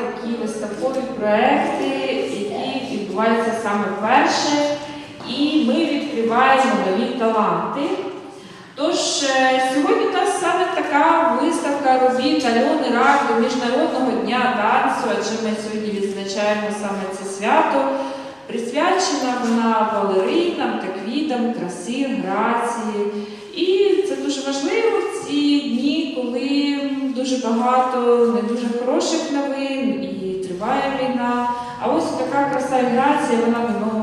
такі виставкові проекти, які відбуваються саме вперше, і ми відкриваємо нові таланти. Тож е, сьогодні у нас саме така виставка робіт Альони Рак Міжнародного дня танцю, адже ми сьогодні відзначаємо саме це свято. Присвячена вона балеринам та квітам, краси, грації. І це дуже важливо в ці дні, коли дуже багато не дуже хороших новин і триває війна. А ось така краса і грація, вона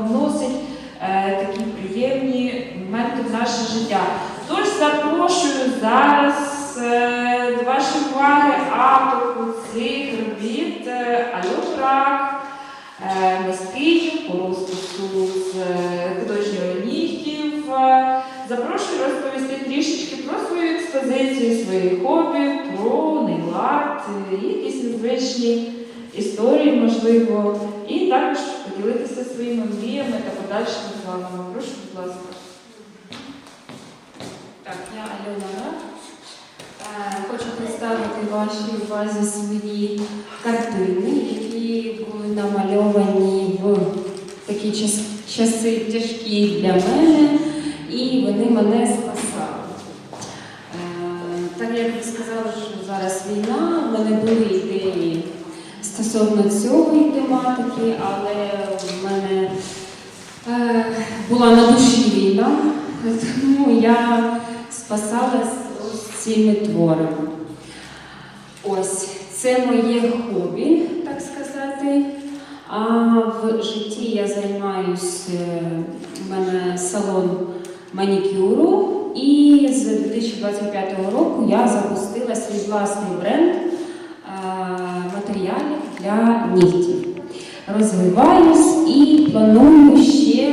вносить е, такі приємні моменти в наше життя. Тож запрошую зараз е, до вашої уваги авторку цих робіт е, Альону Рак, е, по розпису з експозицію, свої хобі, про нейларт, якісь незвичні історії, можливо, і також поділитися своїми мріями та подальшими планами. Прошу, будь ласка. Так, я Альона Е, Хочу представити вашій увазі свої картини, які були намальовані в такі часи тяжкі для мене, і вони мене війна, в мене були ідеї стосовно цієї тематики, але в мене е, була на душі війна, тому я спасалась ось цими творами. Ось це моє хобі, так сказати. А в житті я займаюся, у мене салон манікюру, і з 2025 року я запустила свій власний бренд е, матеріалів для нігтів. Розвиваюсь і планую ще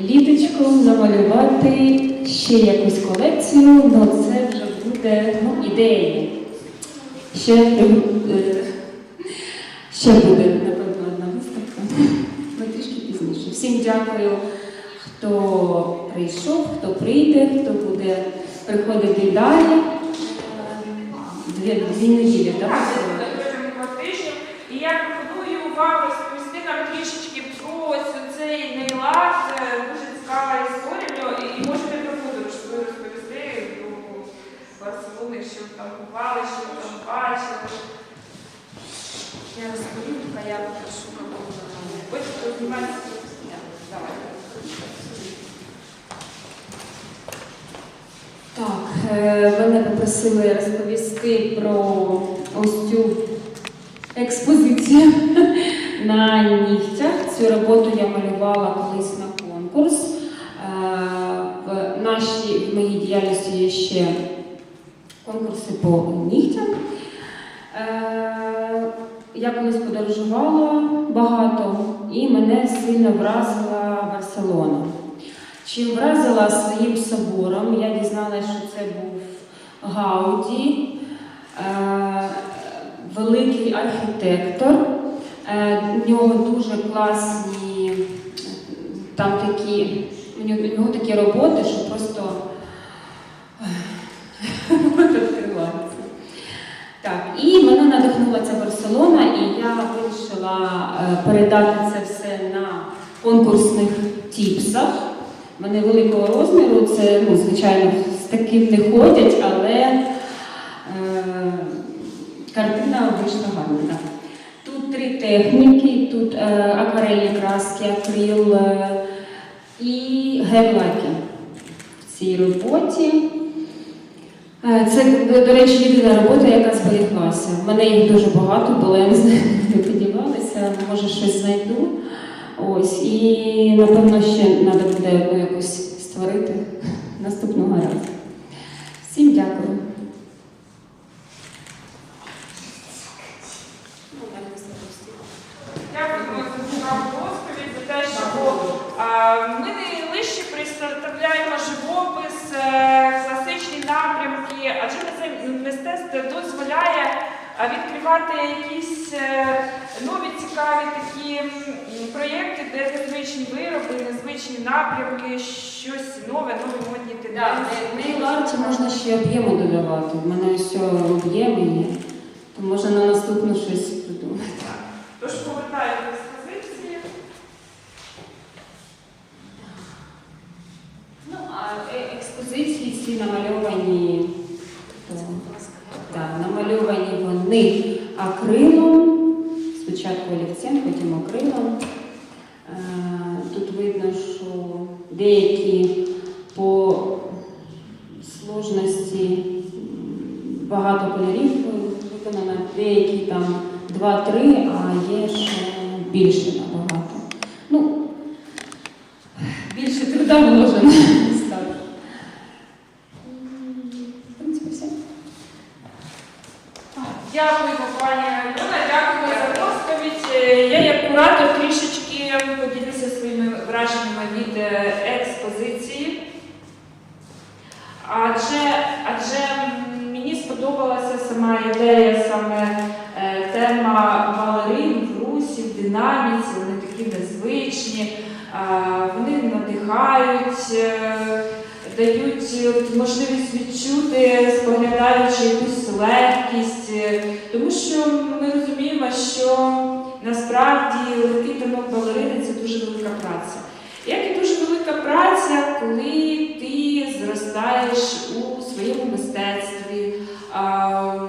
літочком намалювати ще якусь колекцію, але це вже буде ну, ідея. Ще, е, ще буде, напевно, одна виставка. Ну, трішки пізніше. Всім дякую, хто прийшов, хто прийде, хто буде приходити далі. Дві, дві неділі, так? Двох тижнів. І я пропоную вам розповісти нам трішечки про цей нейларт. Е, Дуже цікава історія нього. І можете про подорож свою розповісти до Барселони, що там купали, що там бачили. Я розповім, а я попрошу кого Ось знімається. Давай. Так, е, мене попросили розповісти про ось цю експозицію на нігтях. Цю роботу я малювала колись на конкурс. Е, В нашій в моїй діяльності є ще конкурси по нігтям. Е, Я колись подорожувала багато і мене сильно вразила Барселона. Чим вразила своїм собором, я дізналася, що це був Гауді, е, великий архітектор. Е, у нього дуже класні там такі, у нього, такі роботи, що просто відкривається. Так, і мене надихнула ця Барселона, і я вирішила е, передати це все на конкурсних тіпсах. Вони великого розміру, це, ну, звичайно, з таким не ходять, але е, картина вийшла гарна. Тут три техніки, тут е, акварельні краски, акрил е, і гель-лаки в цій роботі. Е, Це, до- речі, єдина робота, яка зберіглася. В мене їх дуже багато було, я не знаю, де подівалися, може щось знайду. Ось, і напевно ще треба буде одну якусь створити наступного разу. Всім дякую. Дякуємо за цікаву розповідь, за те, що ми не представляємо живопис, е, класичні напрямки, адже це мистецтво дозволяє відкривати якісь е, нові цікаві такі проєкти, де незвичні вироби, незвичні напрямки, щось нове, нові модні Да, тенденції. Нейл арт карті можна ще об'єму додавати. У мене все об'єми є. То можна на наступну щось придумати. Тож повертаю експозиції. Ну, а е- експозиції ці намальовані, то, да, намальовані вони акрилом, спочатку олівцем, потім акрилом. Е, Тут видно, що деякі по сложності багато кольорів виконано, деякі там 2-3, а є ще більше набагато. Ну, більше труда вложено. Дякуємо, пані Альона, дякую за розповідь. Е, Я як куратор трішечки поділюся своїми враженнями від е, експозиції. Адже, адже м, мені сподобалася сама ідея, саме е, тема балерин в русі, в динаміці, вони такі незвичні, е, вони надихають, е, дають можливість відчути, споглядаючи якусь легкість, е, тому що ми розуміємо, що насправді легкий танок балерини це дуже велика праця. Як і дуже велика праця, коли ти зростаєш у своєму мистецтві,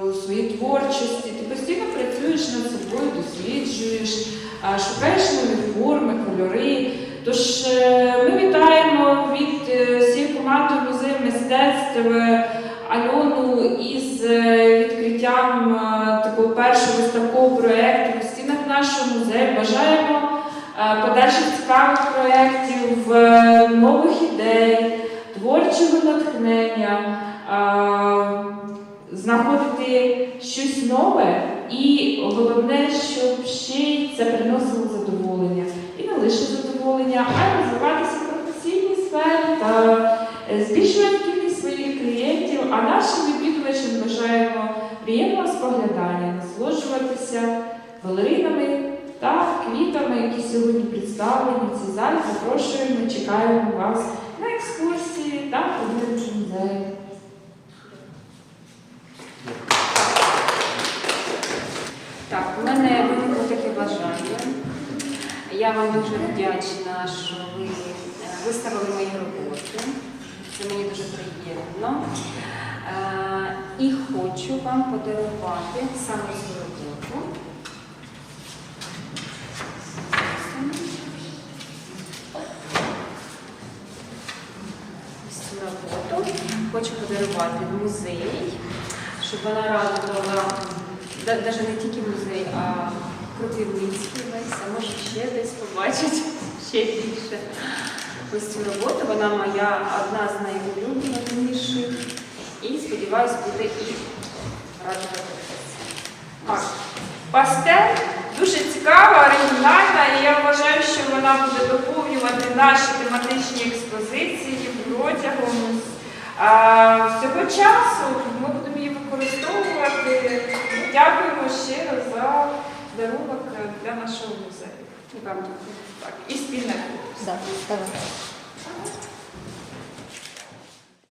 у своїй творчості, ти постійно працюєш над собою, досліджуєш, шукаєш нові форми, кольори. Тож е, ми вітаємо від е, всієї команди музею мистецтв е, Альону із відкриттям такого першого виставкового проєкту в стінах нашого музею. Бажаємо подальших цікавих проєктів, нових ідей, творчого натхнення, знаходити щось нове і головне, щоб ще й це приносило задоволення. Задоволення, а розвиватися в професійній сфері та е, збільшувати кількість своїх клієнтів. А нашим відвідувачам бажаємо приємного споглядання, насолоджуватися балеринами та квітами, які сьогодні представлені в цій залі. Запрошуємо, чекаємо вас на екскурсії та подорожі музею. Так, у мене виникло таке бажання. Я вам дуже вдячна, що ви е, виставили мої роботи. Це мені дуже приємно. Е, І хочу вам подарувати саме цю роботу. Цю роботу хочу подарувати в музей, щоб вона радувала навіть не тільки музей, а Кропивницький весь, ще десь побачить ще більше. Ось цю роботу. Вона моя одна з найулюбленіших. І сподіваюсь, буде і радувати. Так. Пастель дуже цікава, оригінальна, і я вважаю, що вона буде доповнювати наші тематичні експозиції протягом а, всього часу. Ми будемо її використовувати. Дякуємо щиро за дарунок для нашого музею. Так, і спільне. Так, давай.